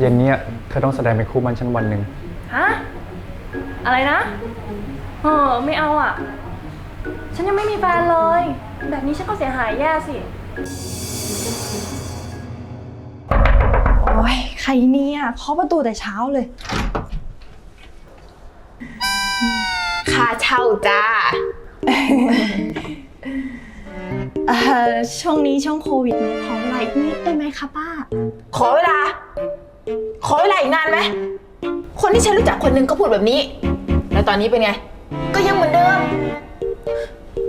เย็นเนี้ยเธอต้องแสดงเป็นคู่มันฉันวันหนึ่ง ฮะ อะไรนะ เออ ไม่เอาอะ ฉันยังไม่มีแฟนเลย แบบนี้ฉันก็เสียหายแย่สิ โอ้ยใครเนี่ยเคาะประตูแต่เช้าเลย ค่าเช่าจ้า เอ่อช่วงนี้ช่วงโควิดขอเวลาอีกนิดได้ไหมคะป้า ขอเวลาขอเวลาอีกนานไหมคนที่ฉันรู้จักคนหนึงก็พูดแบบนี้ แล้วตอนนี้เป็นไง ก็ยังเหมือนเดิม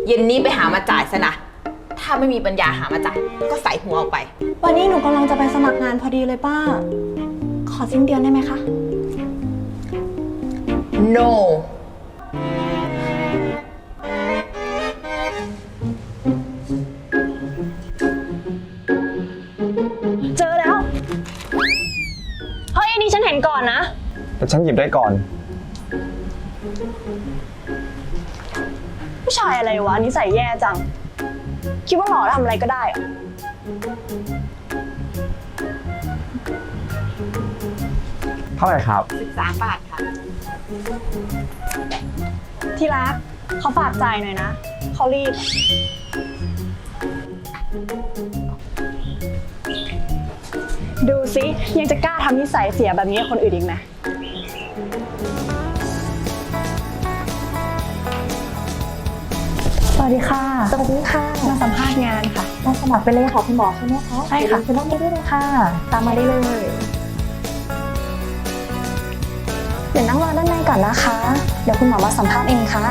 เย็นนี้ไปหามาจ่ายซะนะ ถ้าไม่มีปัญญาหามาจ่าย ก็ใส่หัวออกไป วันนี้หนูกำลังจะไปสมัครงานพอดีเลยป้า ขอสิ้นเดือนได้ไหมคะ no นนี้ฉันเห็นก่อนนะ แต่ฉันหยิบได้ก่อน ผู้ชายอะไรวะนิสัยแย่จัง คิดว่าหล่อทำอะไรก็ได้เหรอเท่าไหร่ครับ 13 บาทค่ะ ที่รักเขาฝากจ่ายหน่อยนะเขารีบ ดูสิ ยังจะกล้าทำนิสัยเสียแบบนี้กับคนอื่นอีกไหมสวัสดีค่ะ สวัสดีค่ะ มาสัมภาษณ์งานค่ะ มาสมัครไปเลยค่ะคุณหมอใช่ไหมคะใช่ค่ะเดี๋ยวคุณนั่งได้เลยค่ะ ตามมาได้เลย เดี๋ยวนั่งรอด้านในก่อนนะคะ เดี๋ยวคุณหมอมาสัมภาษณ์เองค่ะ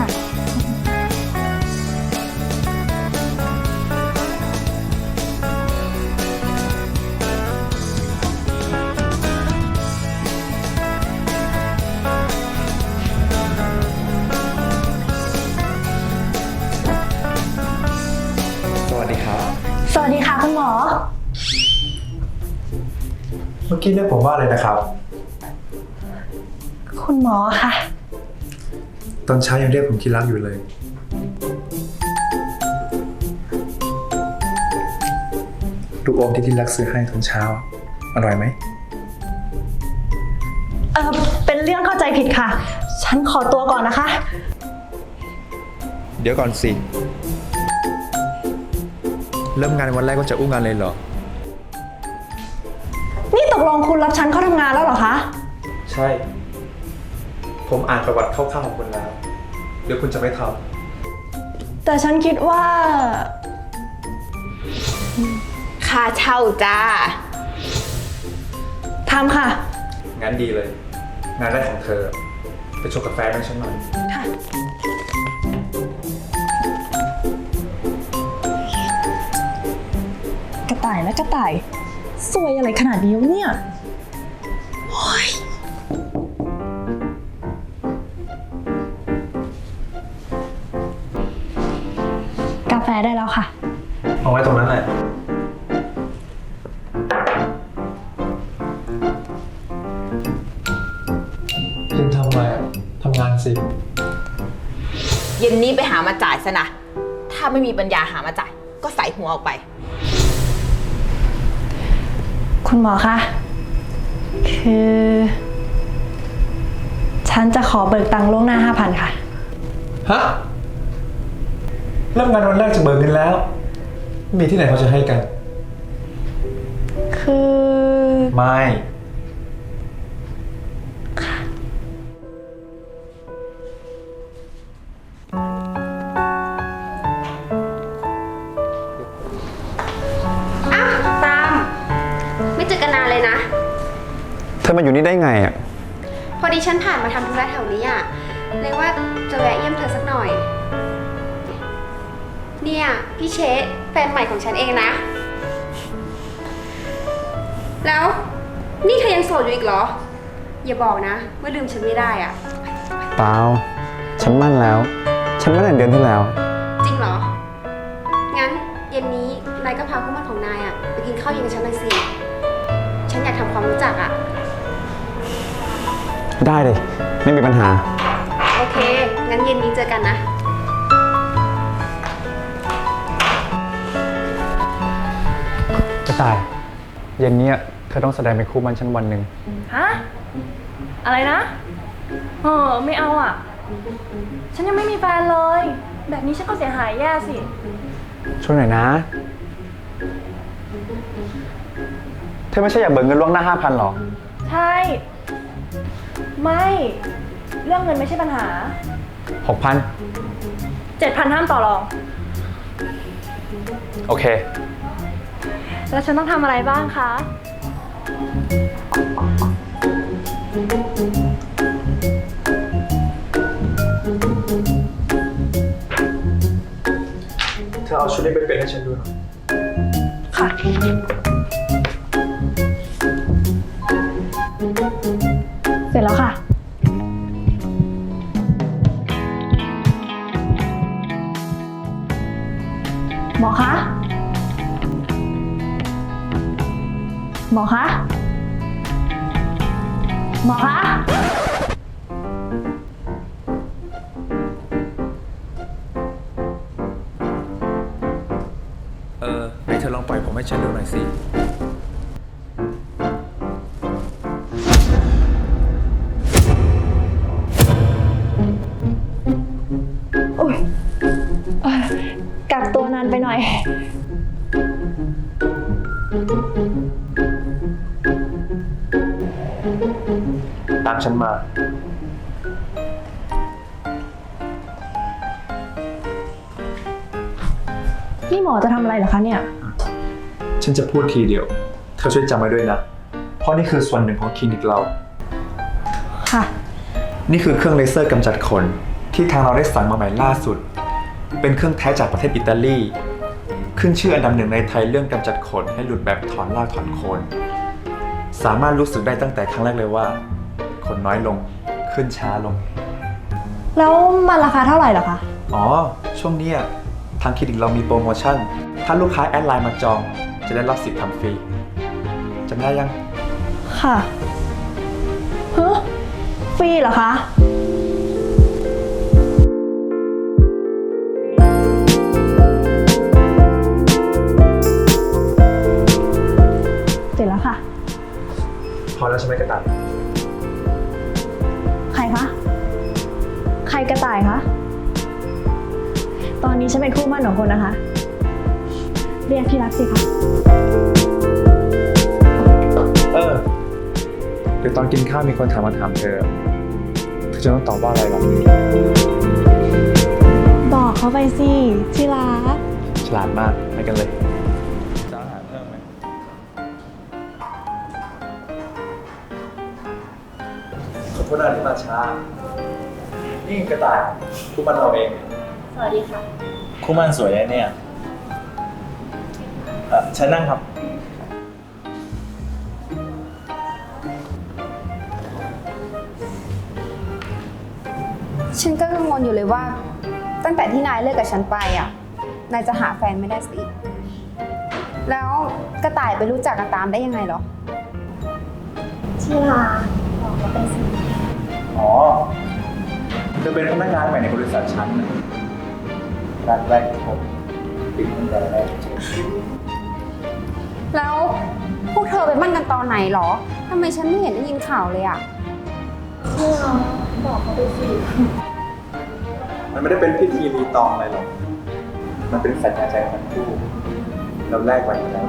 เมื่อกี้เรียกผมว่าอะไรนะครับ คุณหมอค่ะ ตอนเช้ายังเรียกผมคิดรักอยู่เลย ลูกอมที่ที่รักซื้อให้ตอนเช้า อร่อยไหม เออเป็นเรื่องเข้าใจผิดค่ะ ฉันขอตัวก่อนนะคะ เดี๋ยวก่อนสิ เริ่มงานวันแรกก็จะอู้งานเลยเหรอนี่ตก ลงคุณรับฉันเข้าทำงานแล้วเหรอคะ ใช่ ผมอ่านประวัติคร่าวๆของคุณแล้ว เดี๋ยวคุณจะไม่ทแต่ฉันคิดว่า ค่าเช่าจ้า ทำค่ะำงั้นดีเลย งานแรกของเธอ ไปชงกาแฟให้ฉันหน่อยค่ะ กระต่ายและกระต่าย สวยอะไรขนาดนี้วะเนี่ยโอ๊ยกาแฟได้แล้วค่ะ เอาไว้ตรงนั้นแหละยังทำอะไรอะทำงานสิ เย็นนี้ไปหามาจ่ายซะนะ ถ้าไม่มีปัญญาหามาจ่าย ก็ใส่หัวออกไป คุณหมอคะ คือ ฉันจะขอเบิกตังค์ล่วงหน้า5,000ค่ะ ฮะเริ่มงานวันแรกจะเบิกเงินแล้ว มีที่ไหนเขาจะให้กัน คือ ไม่ มาอยู่นี่ได้ไงอะ พอดีฉันผ่านมาทำธุระแถวนี้อะ เลยว่าจะแวะเยี่ยมเธอสักหน่อย เนี่ย พี่เชษแฟนใหม่ของฉันเองนะ แล้วนี่เธอยังโสดอยู่อีกเหรอ อย่าบอกนะว่าลืมฉันไม่ได้อะ เปล่า ฉันมั่นแล้ว ฉันมั่นแต่เดือนที่แล้ว จริงเหรอ งั้นเย็นนี้นายก็พาคู่หมั่นของนายอะไปกินข้าวเย็นกับฉันหน่อยสิ ฉันอยากทำความรู้จักอะ ได้เลย ไม่มีปัญหา โอเค งั้นเย็นนี้เจอกันนะ กระต่าย เย็นเนี้ยเธอต้องแสดงเป็นคู่มันฉันวันหนึ่ง ฮะ อะไรนะ เออ ไม่เอาอะ ฉันยังไม่มีแฟนเลย แบบนี้ฉันก็เสียหายแย่สิ ช่วยหน่อยนะ เธอไม่ใช่อยากเบิกเงินล่วงหน้าห้าพันหรอ ใช่ ไม่ เรื่องเงินไม่ใช่ปัญหา หกพันเจ็ดพันห้ามต่อรอง โอเค แล้วฉันต้องทำอะไรบ้างคะ เธอเอาชุดนี้ไปเป็นให้ฉันดูหน่อย ค่ะ หมอคะ หมอคะ หมอคะ เออไหนเธอลองปล่อยผมให้ฉันดูหน่อยสิ ไปหน่อย ตามฉันมา นี่หมอจะทำอะไรเหรอคะเนี่ย ฉันจะพูดทีเดียว เธอช่วยจำไว้ด้วยนะ เพราะนี่คือส่วนหนึ่งของคลินิกเรา ค่ะ นี่คือเครื่องเลเซอร์กำจัดขน ที่ทางเราได้สั่งมาใหม่ล่าสุด เป็นเครื่องแท้จากประเทศอิตาลี ขึ้นชื่ออันดับหนึ่งในไทยเรื่องกำจัดขนให้หลุดแบบถอนรากถอนโคน สามารถรู้สึกได้ตั้งแต่ครั้งแรกเลยว่า ขนน้อยลงขึ้นช้าลง แล้วมันราคาเท่าไหร่เหรอคะ อ๋อ ช่วงเนี้ยทางคลินิกเรามีโปรโมชั่น ถ้าลูกค้าแอดไลน์มาจอง จะได้รับสิทธิ์ทำฟรีจำได้ยัง ค่ะเฮ้ฟรีเหรอคะ แล้วใช่ไหมกระต่าย ใครคะ ใครกระต่ายคะ ตอนนี้ฉันเป็นคู่หมั่นของคนนะคะ เรียกที่รักสิคะเออเดี๋ยวตอนกินข้าวมีคนถามมาถามเธอเธอจะต้องตอบว่าอะไรหรอบอกเขาไปสิที่รัก ฉลาดมากไปกันเลย ขอโทษนะที่มาช้า นี่กระต่ายคู่มันเราเอง สวัสดีค่ะ คู่หมันสวยนะเนี่ยเอ่อฉันนั่งครับ ฉันก็กังวลอยู่เลยว่า ตั้งแต่ที่นายเลิกกับฉันไปอะ นายจะหาแฟนไม่ได้สิ แล้วกระต่ายไปรู้จักกันตามได้ยังไงเหรออ๋ อเธอเป็นพนักงานใหม่ในบริษัทฉันนะรักแรกพบติดตั้งแต่แรกเจอแล้วพวกเธอไปมั่นกันตอนไหนเหรอทำไมฉันไม่เห็นได้ยินข่าวเลยอะมันไม่ได้เป็นพิธีรีตองอะไรหรอก มันเป็นสัญญาใจของทั้งคู่เราแลกไว้อยู่แล้ว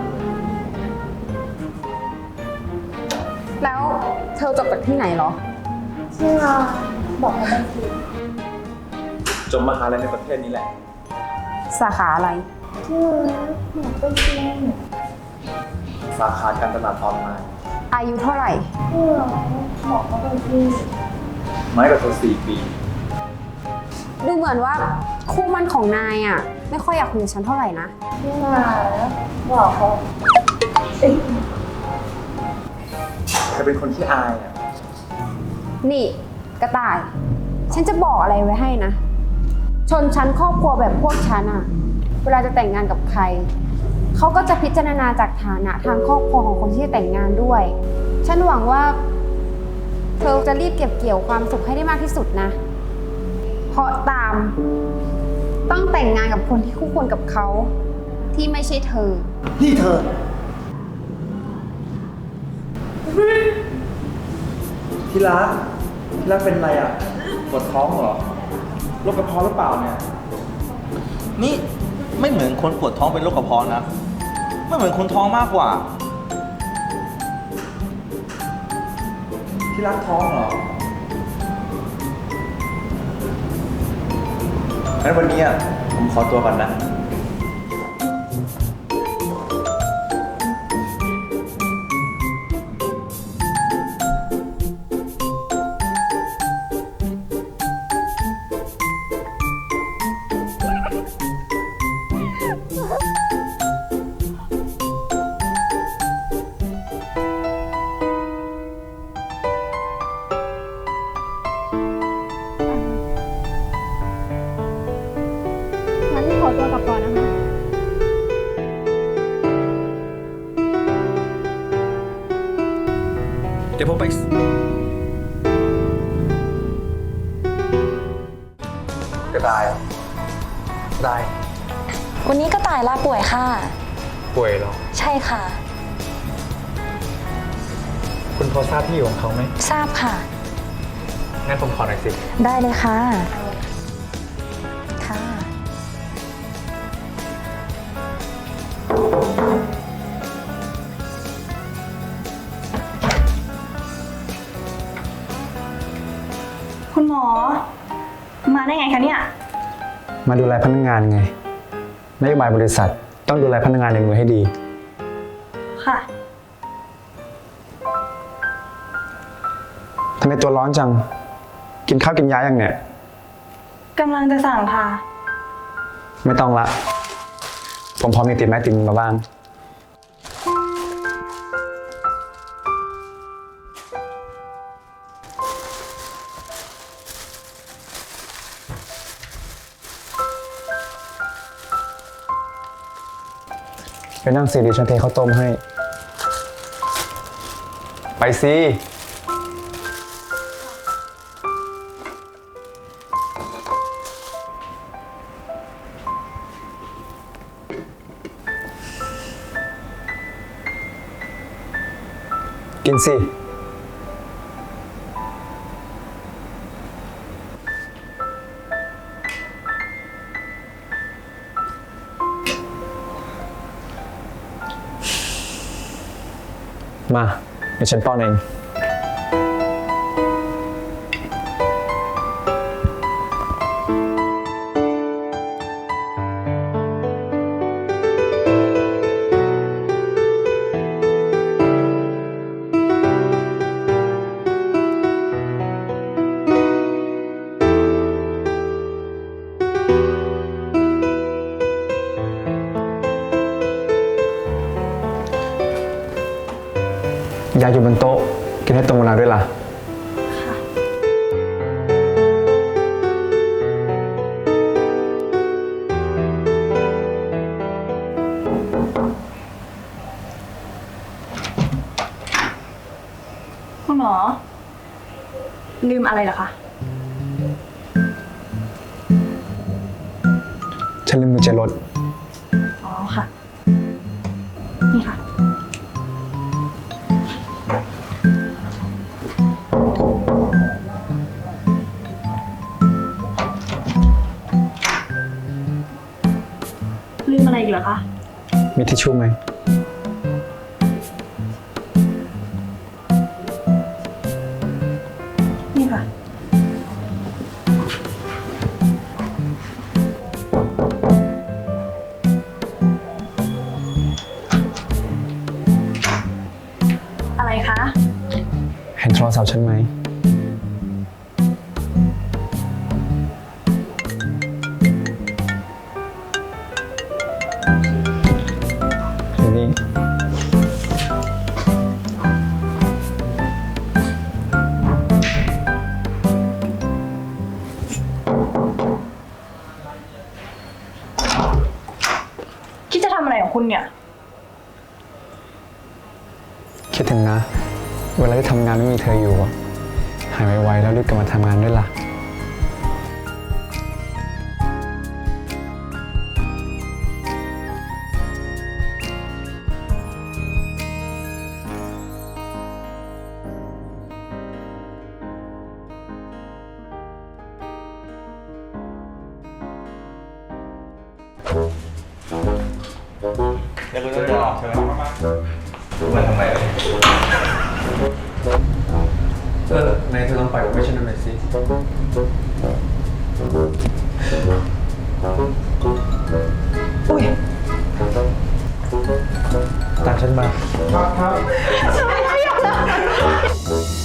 แล้วเธอจบจากที่ไหนเหรอ จบมหาลัยในประเทศนี้แหละ สาขาอะไรสาขาการตลาดออนไลน์อายุเท่าไหร่น้อยกว่าเธอสี่ปี ดูเหมือนว่าคู่มั่นของนายอะ ไม่ค่อยอยากคุยกับฉันเท่าไหร่นะเธอเป็นคนที่อายอะ นี่กระต่าย ฉันจะบอกอะไรไว้ให้นะ ชนชั้นครอบครัวแบบพวกฉันอะเวลาจะแต่งงานกับใคร เขาก็จะพิจารณาจากฐานะทางครอบครัวของคนที่จะแต่งงานด้วย ฉันหวังว่า เธอจะรีบเก็บเกี่ยวความสุขให้ได้มากที่สุดนะ เพราะตาม ต้องแต่งงานกับคนที่คู่ควรกับเขาที่ไม่ใช่เธอ นี่เธอ ที่รัก ที่รักเป็นอะไรอะปวดท้องเหรอโรคกระเพาะหรือเปล่าเนี่ย นี่ไม่เหมือนคนปวดท้องเป็นโรคกระเพาะนะไม่เหมือนคนท้องมากกว่า ที่รักท้องเหรองั้นวันนี้อะผมขอตัวก่อนนะ คุณพอทราบที่อยู่ของเขาไหมทราบค่ะ งั้นผมขอหน่อยสิ ได้เลยค่ะ ค่ะ คุณหมอ มาได้ไงคะเนี่ย มาดูแลพนักงานไงนโยบายบริษัทต้องดูแลพนักงานในมือให้ดี ค่ะำไมตัวร้อนจัง กินข้าวกินยายังเนี่ย กำลังจะสั่งค่ะ ไม่ต้องละ ผมพอมีติดไม้ติดมือมาบ้าง ไปนั่งสิดิฉันเทข้าวต้มให้ ไปสิ กินสิ มา เดี๋ยวฉันป้อนเอง ยาอยู่บนโต๊ะ กินให้ตรงเวลาด้วยล่ะ คุณหมอ ลืมอะไรเหรอคะ ฉันลืมกุญแจรถ เหรอคะ มีทิชชู่ไหม นี่ค่ะ อะไรคะ เห็นโทรศัพท์ฉันไหม ทำอะไรของคุณเนี่ย คิดถึงนะ เวลาที่ทำงานไม่มีเธออยู่อะหายไปไวแล้วรีบกลับมาทำงานด้วยล่ะ Cool. ดี๋ยวกูจะเดินอกใช่ไหมมามาทำไมเออไหนเธอลองไปล่อยผมไปช่วยหน่อยสิอุ้ยตามฉันมาฉันไม่ยอมเลย